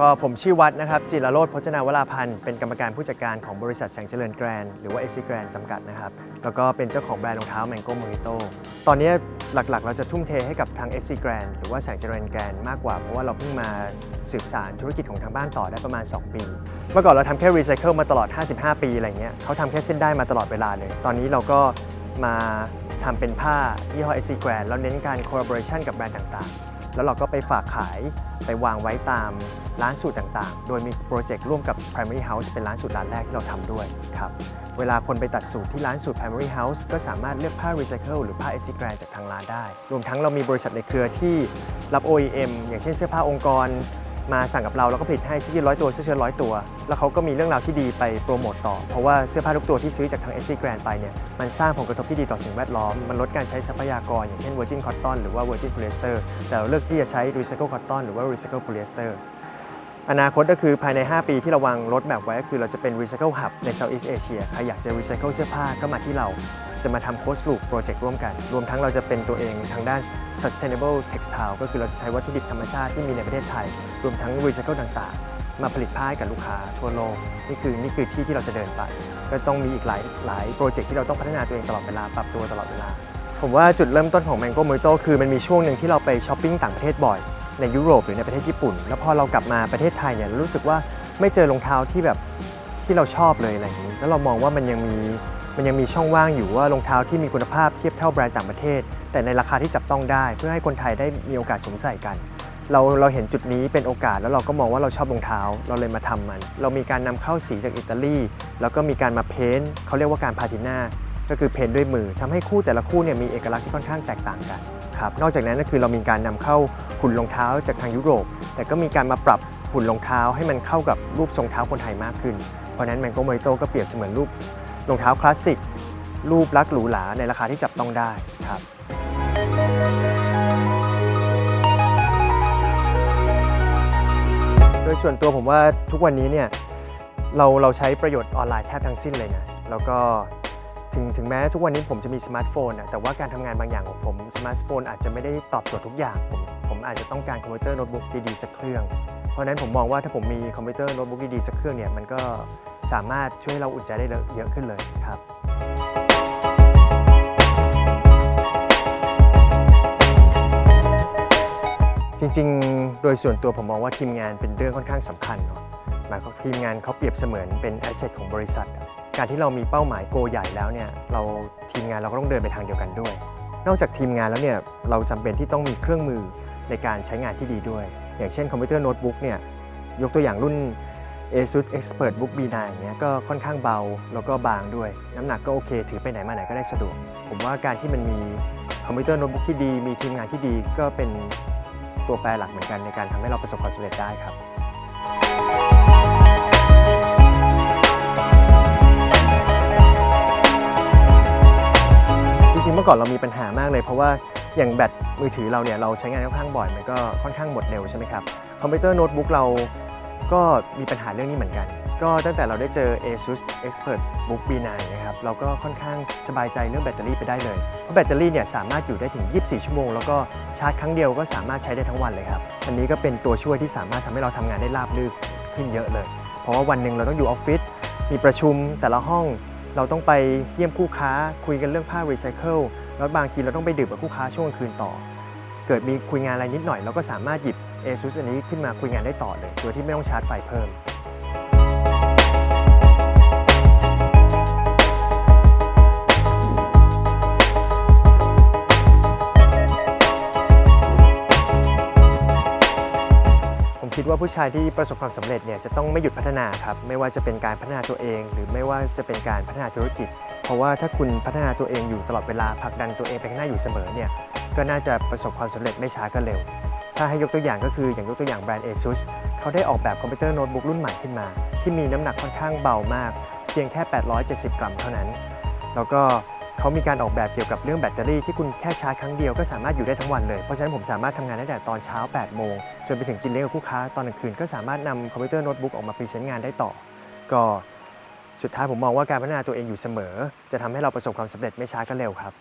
ก็ผมชื่อวัดนะครับ จิรโรธพจนาวราพันธ์ เป็นกรรมการผู้จัดการของบริษัทแสงเจริญแกรนหรือว่า e x i Grand จำกัดนะครับ แล้วก็เป็นเจ้าของแบรนด์รองเท้า Mango Mojito ตอนนี้หลักๆ เราจะทุ่มเทให้กับทาง e x i Grand หรือว่าแสงเจริญแกรนมากกว่า เพราะว่าเราเพิ่งมาสืบสานธุรกิจของทางบ้านต่อได้ประมาณ 2 ปี เมื่อก่อนเราทำแค่รีไซเคิลมาตลอด 55 ปีอะไรเงี้ยเขาทำแค่เส้นได้มาตลอดเวลาเลย ตอนนี้เราก็มาทำเป็นผ้ายี่ห้อ e x i Grand แล้วเน้นการ collaboration กับแบรนด์ต่างๆ แล้วเราก็ไปฝากขายไปวางไว้ตามร้านสูตรต่างๆ โดยมีโปรเจกต์ร่วมกับ Primary House เป็นร้านสูตรร้านแรกที่เราทำด้วยครับ เวลาคนไปตัดสูตรที่ร้านสูตร Primary House ก็สามารถเลือกผ้า Recycle หรือผ้า e s i g r a n จากทางร้านได้ รวมทั้งเรามีบริษัทในเครือที่รับ OEM อย่างเช่นเสื้อผ้าองค์กร มาสั่งกับเราแล้วก็ผลิตให้เสื้อยืดร้อยตัวเสื้อเชิ้ตร้อยตัว แล้วเขาก็มีเรื่องราวที่ดีไปโปรโมตต่อ เพราะว่าเสื้อผ้าทุกตัวที่ซื้อจากทางเอซี่แกรนไปเนี่ยมันสร้างผลกระทบที่ดีต่อสิ่งแวดล้อม มันลดการใช้ทรัพยากร อย่างเช่น Virgin Cotton หรือว่า Virgin Polyester แต่เราเลือกที่จะใช้ Recycle Cotton หรือว่า Recycle Polyester อนาคตก็คือภายใน 5 ปีที่เราวางรถแบบไว้ก็คือเราจะเป็น Recycle Hub ใน Southeast Asia ใครอยากจะ Recycle เสื้อผ้าก็มาที่เราจะมาทำ Closed Loop Project ร่วมกัน รวมทั้งเราจะเป็นตัวเองทางด้าน Sustainable Textile ก็คือเราจะใช้วัตถุดิบธรรมชาติที่มีในประเทศไทย รวมทั้ง Recycle ต่างๆ มาผลิตผ้าให้กับลูกค้าทั่วโลก นี่คือนี่คือที่ที่เราจะเดินไป ก็ต้องมีอีกหลายหลายโปรเจกต์ที่เราต้องพัฒนาตัวเองตลอดเวลาปรับตัวตลอดเวลา ผมว่าจุดเริ่มต้นของ Mango Mojito คือมันมีช่วงหนึ่งที่เราไปช้อปปิ้งต่างประเทศบ่อย ในยุโรปหรือในประเทศญี่ปุ่น แล้วพอเรากลับมาประเทศไทยเนี่ยเรารู้สึกว่าไม่เจอรองเท้าที่แบบที่เราชอบเลยอะไรอย่างนี้แล้วเรามองว่ามันยังมีมันยังมีช่องว่างอยู่ว่ารองเท้าที่มีคุณภาพเทียบเท่าแบรนด์ต่างประเทศ แต่ในราคาที่จับต้องได้ เพื่อให้คนไทยได้มีโอกาสสวมใส่กัน เราเราเห็นจุดนี้เป็นโอกาสแล้วเราก็มองว่าเราชอบรองเท้า เราเลยมาทำมัน เรามีการนำเข้าสีจากอิตาลีแล้วก็มีการมาเพ้นท์เขาเรียกว่าการพาตินาก็คือเพ้นท์ด้วยมือทำให้คู่แต่ละคู่เนี่ยมีเอกลักษณ์ที่ค่อนข้างแตกต่างกัน ครับนอกจากนั้นก็คือเรามีการนำเข้าหุ่นรองเท้าจากทางยุโรป แต่ก็มีการมาปรับหุ่นรองเท้าให้มันเข้ากับรูปทรงเท้าคนไทยมากขึ้น เพราะนั้นแมงโกโม i โตก็เปรียบเสมือนรูปรองเท้าคลาสสิกรูปลักษ์หรูหราในราคาที่จับต้องได้ครับโดยส่วนตัวผมว่าทุกวันนี้เนี่ยเราเราใช้ประโยชน์ออนไลน์แทบทั้งสิ้นเลยนะแล้วก็ ถึงถึงแม้ทุกวันนี้ผมจะมีสมาร์ทโฟนนะแต่ว่าการทำงานบางอย่างของผมสมาร์ทโฟนอาจจะไม่ได้ตอบโจทย์ทุกอย่าง ผมผมอาจจะต้องการคอมพิวเตอร์โน้ตบุ๊กดีๆสักเครื่อง เพราะนั้นผมมองว่าถ้าผมมีคอมพิวเตอร์โน้ตบุ๊กดีๆสักเครื่องเนี่ยมันก็สามารถช่วยให้เราอุ่นใจได้เยอะขึ้นเลยครับจริงๆ โดยส่วนตัวผมมองว่าทีมงานเป็นเรื่องค่อนข้างสำคัญเนาะหมายความทีมงานเขาเปรียบเสมือนเป็นแอสเซทของบริษัท การที่เรามีเป้าหมายโกใหญ่แล้วเนี่ยเราทีมงานเราก็ต้องเดินไปทางเดียวกันด้วย นอกจากทีมงานแล้วเนี่ยเราจำเป็นที่ต้องมีเครื่องมือในการใช้งานที่ดีด้วย อย่างเช่นคอมพิวเตอร์โน้ตบุ๊กเนี่ยยกตัวอย่างรุ่น ASUS Expert Book B9 อย่างเงี้ยก็ค่อนข้างเบาแล้วก็บางด้วย น้ำหนักก็โอเค ถือไปไหนมาไหนก็ได้สะดวก ผมว่าการที่มันมีคอมพิวเตอร์โน้ตบุ๊กที่ดี มีทีมงานที่ดีก็เป็นตัวแปรหลักเหมือนกันในการทำให้เราประสบความสำเร็จได้ครับ อก่อนเรามีปัญหามากเลย เพราะว่าอย่างแบตมือถือเราเนี่ยเราใช้งานค่อนข้างบ่อยมันก็ค่อนข้างหมดเร็วใช่ไหมครับคอมพิวเตอร์โน้ตบุ๊กเราก็มีปัญหาเรื่องนี้เหมือนกัน ก็ตั้งแต่เราได้เจอ ASUS Expert Book B9 นะครับเราก็ค่อนข้างสบายใจเรื่องแบตเตอรี่ไปได้เลยเพราะแบตเตอรี่เนี่ยสามารถอยู่ได้ถึง 24 ชั่วโมง แล้วก็ชาร์จครั้งเดียวก็สามารถใช้ได้ทั้งวันเลยครับอันนี้ก็เป็นตัวช่วยที่สามารถทำให้เราทำงานได้ราบรื่นขึ้นเยอะเลย เพราะว่าวันหนึ่งเราต้องอยู่ออฟฟิศมีประชุมแต่ละห้อง เราต้องไปเยี่ยมคู่ค้าคุยกันเรื่องผ้ารีไซเคิลแล้วบางทีเราต้องไปดื่มกับคู่ค้าช่วงคืนต่อ เกิดมีคุยงานอะไรนิดหน่อย เราก็สามารถหยิบ ASUS อันนี้ขึ้นมาคุยงานได้ต่อเลย โดยที่ไม่ต้องชาร์จไฟเพิ่ม คิดว่าผู้ชายที่ประสบความสำเร็จเนี่ยจะต้องไม่หยุดพัฒนาครับไม่ว่าจะเป็นการพัฒนาตัวเอง หรือไม่ว่าจะเป็นการพัฒนาธุรกิจ เพราะว่าถ้าคุณพัฒนาตัวเองอยู่ตลอดเวลาผลักดันตัวเองไปข้างหน้าอยู่เสมอเนี่ยก็น่าจะประสบความสำเร็จไม่ช้าก็เร็ว ถ้าให้ยกตัวอย่างก็คืออย่างยกตัวอย่างแบรนด์ ASUS เขาได้ออกแบบคอมพิวเตอร์โน้ตบุ๊กรุ่นใหม่ขึ้นมา ที่มีน้ำหนักค่อนข้างเบามาก เพียงแค่ 870 กรัมเท่านั้น แล้วก็ เขามีการออกแบบเกี่ยวกับเรื่องแบตเตอรี่ที่คุณแค่ชาร์จครั้งเดียวก็สามารถอยู่ได้ทั้งวันเลย เพราะฉะนั้นผมสามารถทำงานได้แต่ตอนเช้า 8 โมง จนไปถึงกินเลี้ยงกับคู่ค้าตอนกลางคืนก็สามารถนำคอมพิวเตอร์โน้ตบุ๊กออกมาพรีเซนต์งานได้ต่อ ก็สุดท้ายผมมองว่าการพัฒนาตัวเองอยู่เสมอ จะทำให้เราประสบความสำเร็จไม่ช้าก็เร็วครับ